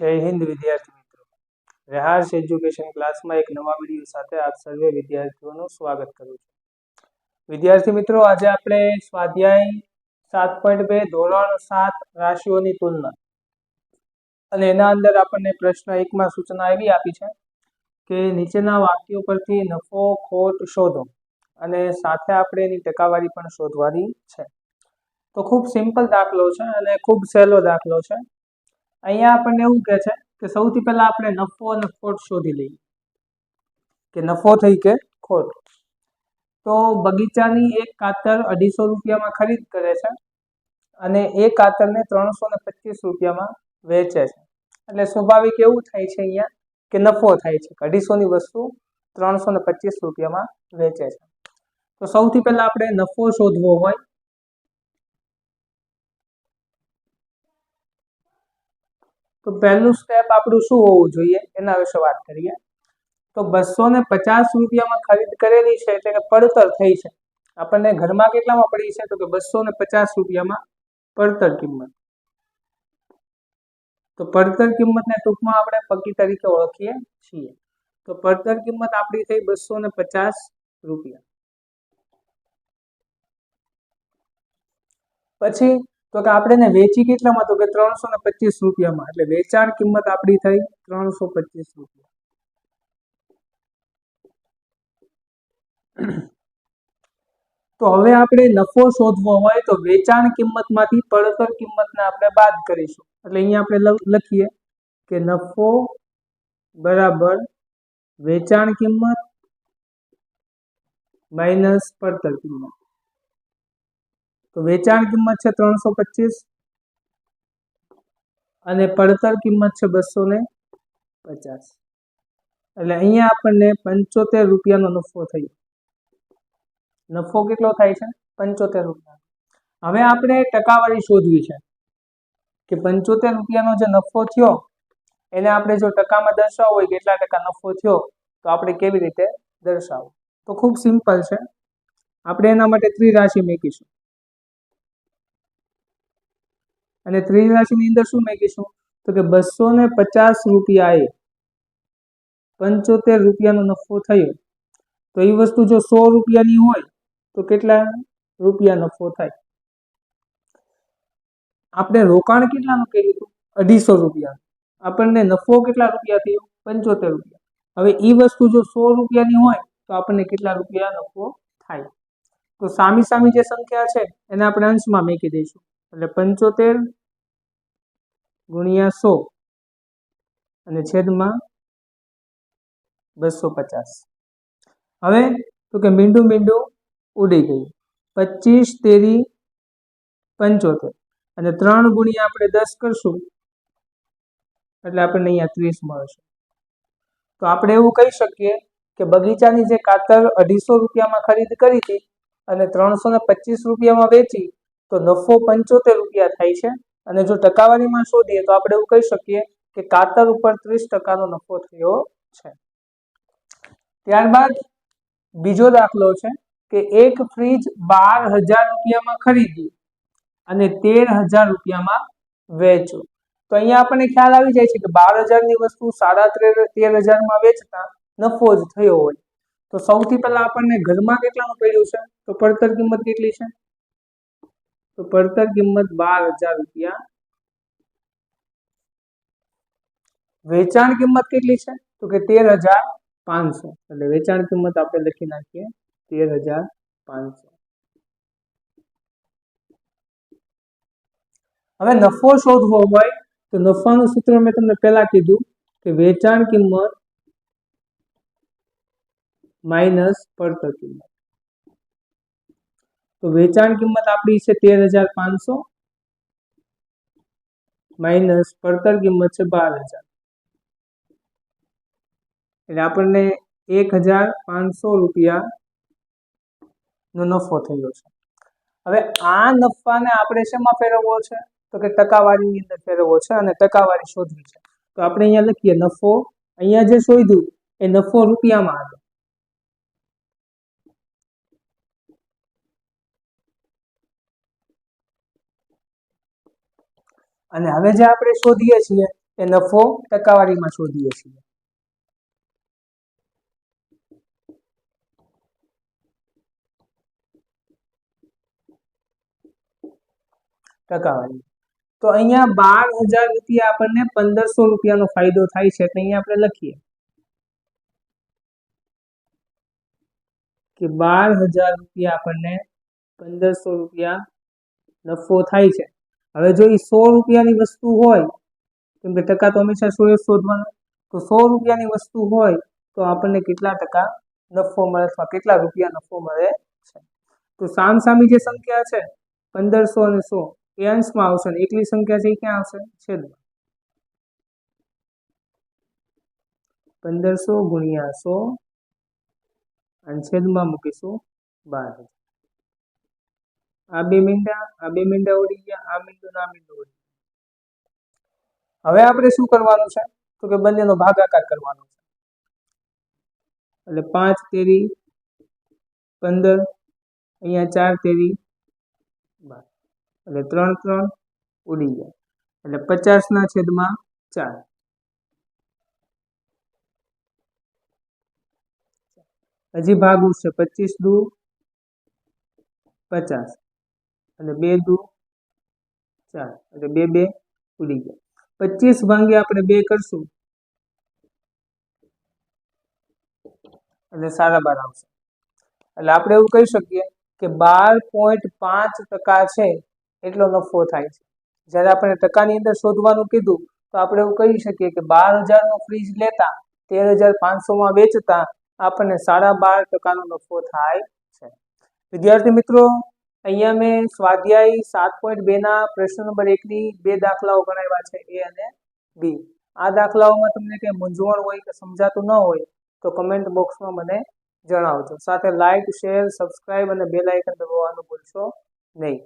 જય હિન્દ, વિદ્યાર્થી મિત્રો. રેહાર્સ એજ્યુકેશન ક્લાસમાં એક નવા વીડિયો સાથે આપ સર્વે વિદ્યાર્થીઓનું સ્વાગત કરું છું. વિદ્યાર્થી મિત્રો, આજે આપણે સ્વાધ્યાય સાત પોઈન્ટ બે, ધોરણ સાત રાશિઓની તુલના અને એના અંદર આપણને પ્રશ્ન એકમાં સૂચના એવી આપી છે કે નીચેના વાક્યો પરથી નફો, ખોટ શોધો અને સાથે આપણે એની ટકાવારી પણ શોધવાની છે. તો ખૂબ સિમ્પલ દાખલો છે અને ખૂબ સહેલો દાખલો છે. અહીંયા આપણને એવું કહે છે કે સૌથી પહેલા આપણે નફો અને ખોટ શોધી લઈએ. કે નફો થઈ કે ખોટ. તો બગીચાની એક કાતર અઢીસો રૂપિયામાં ખરીદ કરે છે અને એ કાતરને ત્રણસો ને પચીસ રૂપિયામાં વેચે છે. એટલે સ્વાભાવિક એવું થાય છે અહીંયા કે નફો થાય છે. અઢીસોની વસ્તુ ત્રણસો ને પચીસ રૂપિયામાં વેચે છે. તો સૌથી પહેલા આપણે નફો શોધવો હોય તો પહેલું સ્ટેપ આપણું શું હોવું જોઈએ? એના વિશે વાત કરીએ. તો બસો ને પચાસ રૂપિયામાં ખરીદ કરેલી છે એટલે પડતર થઈ છે. આપણને ઘરમાં કેટલામાં પડી છે? તો કે બસો ને પચાસ રૂપિયામાં પડતર કિંમત. તો પડતર કિંમતને ટૂંકમાં આપણે પકી તરીકે ઓળખીએ છીએ. તો પડતર કિંમત આપણી થઈ બસો ને પચાસ રૂપિયા. પછી તો કે આપણે એને વેચી કેટલામાં? તો કે ત્રણસો ને પચીસ રૂપિયામાં. એટલે વેચાણ કિંમત આપણી થઈ ત્રણસો પચીસ રૂપિયા. તો હવે આપણે નફો શોધવો હોય તો વેચાણ કિંમતમાંથી, પડતર કિંમતને આપણે બાદ કરીશું. એટલે અહીંયા આપણે લખીએ કે નફો બરાબર વેચાણ કિંમત માઇનસ પડતર કિંમત. તો વેચાણ કિંમત છે ત્રણસો પચીસ. અને પડતર કિંમત છે બસો ને પચાસ. એટલે અહીંયા આપણને પંચોતેર રૂપિયાનો નફો થયો. નફો કેટલો થાય છે? પંચોતેર રૂપિયા. હવે આપણે ટકાવારી શોધવી છે કે પંચોતેર રૂપિયાનો જે નફો થયો, એને આપણે જો ટકામાં દર્શાવવો હોય કેટલા ટકા નફો થયો, તો આપણે કેવી રીતે દર્શાવવું? તો ખૂબ સિમ્પલ છે. આપણે એના માટે ત્રિરાશિ મેકીશું. અને ત્રિરાશિની અંદર શું મેકીશું? તો કે બસો ને પચાસ રૂપિયાએ પંચોતેર રૂપિયાનો નફો થયો. તો એ વસ્તુ જો સો રૂપિયાની હોય, તો કેટલા રૂપિયા નફો થાય? આપણે રોકાણ કેટલાનું કર્યું હતું? અઢીસો રૂપિયા. આપણને નફો કેટલા રૂપિયા થયો? પંચોતેર રૂપિયા. હવે એ વસ્તુ જો સો રૂપિયાની હોય, તો આપણને કેટલા રૂપિયા નફો થાય? તો સામી સામી જે સંખ્યા છે, એને આપણે અંશમાં મૂકી દઈશું. એટલે પંચોતેર ગુણ્યા સો અને છેદમાં બસો પચાસ. હવે તો કે મીંડું મીંડું ઉડી ગયું. પચીસ તેરી પંચોતેર અને ત્રણ ગુણ્યા આપણે દસ કરશું એટલે આપણને અહીંયા ત્રીસ મળશે. તો આપણે એવું કહી શકીએ કે બગીચાની જે કાતર અઢીસો રૂપિયામાં ખરીદ કરી હતી અને ત્રણસો ને પચીસ રૂપિયામાં વેચી તો નફો પંચોતેર રૂપિયા થાય છે. અને જો ટકાવારીમાં શોધીએ તો આપણે એવું કહી શકીએ કે કાતર ઉપર ત્રીસ ટકાનો નફો થયો છે. ત્યારબાદ બીજો દાખલો છે કે એક ફ્રીજ બાર હજાર રૂપિયામાં ખરીદ્યું અને તેર હજાર રૂપિયામાં વેચ્યું. તો અહીંયા આપણને ખ્યાલ આવી જાય છે કે બાર હજારની વસ્તુ સાડા તેર તેર હજારમાં વેચતા નફો જ થયો હોય. તો સૌથી પહેલા આપણને ઘરમાં કેટલાનું પડ્યું છે? તો પડતર કિંમત કેટલી છે? તો પડતર કિંમત બાર હજાર રૂપિયા. વેચાણ કિંમત કેટલી છે? તો કે તેર હજાર પાંચસો. એટલે વેચાણ કિંમત આપણે લખી નાખીએ. તેર હજાર પાંચસો. હવે નફો શોધવો હોય તો નફાનું સૂત્ર મેં તમને પહેલા કીધું કે વેચાણ કિંમત માઇનસ પડતર કિંમત. તો વેચાણ કિંમત આપણી છે તેર હજાર પાંચસો. માઇનસ પડતર કિંમત છે બાર હજાર. એટલે આપણને એક હજાર પાંચસો રૂપિયા નો નફો થયો છે. હવે આ નફાને આપણે શેમાં ફેરવવો છે? તો કે ટકાવારીની અંદર ફેરવવો છે અને ટકાવારી શોધવી છે. તો આપણે અહીંયા લખીએ, નફો, અહીંયા જે શોધ્યું, એ નફો રૂપિયામાં હતો અને હવે જે આપણે શોધીએ છીએ એ નફો ટકાવારીમાં શોધીએ છીએ. ટકાવારી. તો અહીંયા બાર હજાર રૂપિયા આપણને પંદરસો રૂપિયાનો ફાયદો થાય છે તો અહીંયા આપણે લખીએ. કે બાર હજાર રૂપિયા આપણને પંદરસો રૂપિયા નફો થાય છે. હવે જો એ સો રૂપિયાની વસ્તુ હોય, કેમ કે ટકા તો હંમેશા સો શોધવાનો, તો સો રૂપિયાની વસ્તુ હોય, તો આપણને કેટલા ટકા નફો મળે, અથવા કેટલા રૂપિયા નફો મળે છે. તો સામસામી જે સંખ્યા છે, પંદરસો અને સો, એ અંશમાં આવશે અને એકલી સંખ્યા છે એ ક્યાં આવશે? છેદમાં. પંદરસો ગુણ્યા સો, અને છેદમાં મૂકીશું બાર હજાર. આ બે મીંડા, આ બે મીંડા ઉડી ગયા, આ મીંડું આ મીંડું ઉડી હવે આપણે શું કરવાનું છે? તો કે બંનેનો ભાગાકાર કરવાનો છે. એટલે પાંચ તેરી, પંદર, અહીંયા ચાર તેરી, બાર. એટલે ત્રણ ત્રણ ઉડી ગયા. એટલે પચાસના છેદમાં ચાર. હજી ભાગ છે પચીસ દુ પચાસ. અને બે દુ, ચાર, એટલે બે બે ઉડી ગયા. પચીસ ભાંગે આપણે બે કરશું. એટલે સાડા બાર આવશે. એટલે આપણે એવું કહી શકીએ કે બાર પોઈન્ટ પાંચ ટકા છે એટલો નફો થાય છે. જ્યારે આપણે ટકાની અંદર શોધવાનું કીધું, તો આપણે એવું કહી શકીએ કે બાર હજારનો ફ્રીજ લેતા, તેર હજાર પાંચસોમાં વેચતા આપણને સાડા બાર ટકાનો નફો થાય છે. વિદ્યાર્થી મિત્રો અહીંયા મેં સ્વાધ્યાય સાત પોઈન્ટ બેના પ્રશ્ન નંબર એકની બે દાખલાઓ ગણાવ્યા છે, એ અને બી. આ દાખલાઓમાં તમને કંઈ મૂંઝવણ હોય કે સમજાતું ન હોય તો કમેન્ટ બોક્સમાં મને જણાવજો. સાથે લાઇક શેર સબસ્ક્રાઇબ અને બેલ આઇકન દબાવવાનું ભૂલશો નહીં.